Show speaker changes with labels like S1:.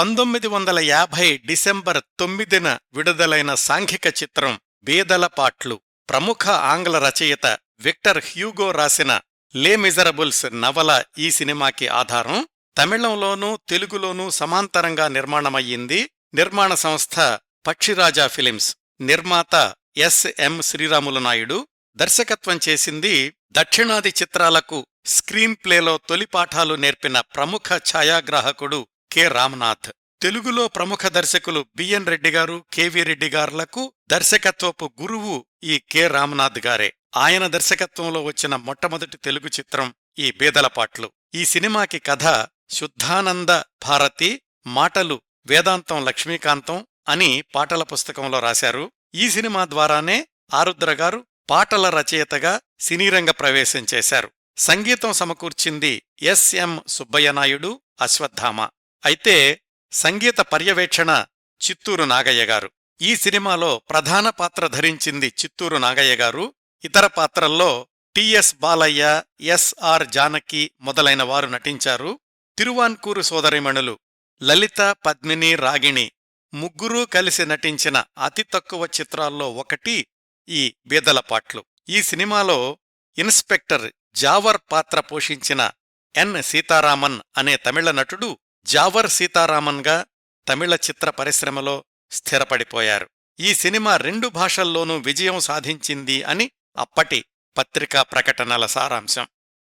S1: పంతొమ్మిది వందల యాభై డిసెంబర్ తొమ్మిదిన విడుదలైన సాంఘిక చిత్రం బేదలపాట్లు ప్రముఖ ఆంగ్ల రచయిత విక్టర్ హ్యూగో రాసిన లే మిజరబుల్స్ నవల ఈ సినిమాకి ఆధారం. తమిళంలోనూ తెలుగులోనూ సమాంతరంగా నిర్మాణమయ్యింది. నిర్మాణ సంస్థ పక్షిరాజా ఫిలిమ్స్. నిర్మాత ఎస్ఎం శ్రీరాములు నాయుడు. దర్శకత్వం చేసింది దక్షిణాది చిత్రాలకు స్క్రీన్ ప్లేలో తొలి పాఠాలు నేర్పిన ప్రముఖ ఛాయాగ్రాహకుడు కె. రామ్నాథ్. తెలుగులో ప్రముఖ దర్శకులు బిఎన్ రెడ్డి గారు కెవి రెడ్డి గారులకు దర్శకత్వపు గురువు ఈ కె. రామ్నాథ్ గారే. ఆయన దర్శకత్వంలో వచ్చిన మొట్టమొదటి తెలుగు చిత్రం ఈ బేదలపాట్లు ఈ సినిమాకి కథ శుద్ధానంద భారతి మాటలు వేదాంతం లక్ష్మీకాంతం అని పాటల పుస్తకంలో రాశారు. ఈ సినిమా ద్వారానే ఆరుద్ర గారు పాటల రచయితగా సినీరంగ ప్రవేశం చేశారు. సంగీతం సమకూర్చింది ఎస్ఎం సుబ్బయ్యనాయుడు అశ్వత్థామ. అయితే సంగీత పర్యవేక్షణ చిత్తూరు నాగయ్య గారు. ఈ సినిమాలో ప్రధాన పాత్ర ధరించింది చిత్తూరు నాగయ్య గారు. ఇతర పాత్రల్లో టిఎస్ బాలయ్య ఎస్ఆర్ జానకి మొదలైన వారు నటించారు. తిరువాన్కూరు సోదరిమణులు లలిత పద్మిని రాగిణి ముగ్గురూ కలిసి నటించిన అతి తక్కువ చిత్రాల్లో ఒకటి ఈ బీదలపాట్లు ఈ సినిమాలో ఇన్స్పెక్టర్ జావర్ పాత్ర పోషించిన ఎన్ సీతారామన్ అనే తమిళ నటుడు జావర్ సీతారామన్గా తమిళ చిత్ర పరిశ్రమలో స్థిరపడిపోయారు. ఈ సినిమా రెండు భాషల్లోనూ విజయం సాధించింది అని అప్పటి పత్రికా ప్రకటనల సారాంశం.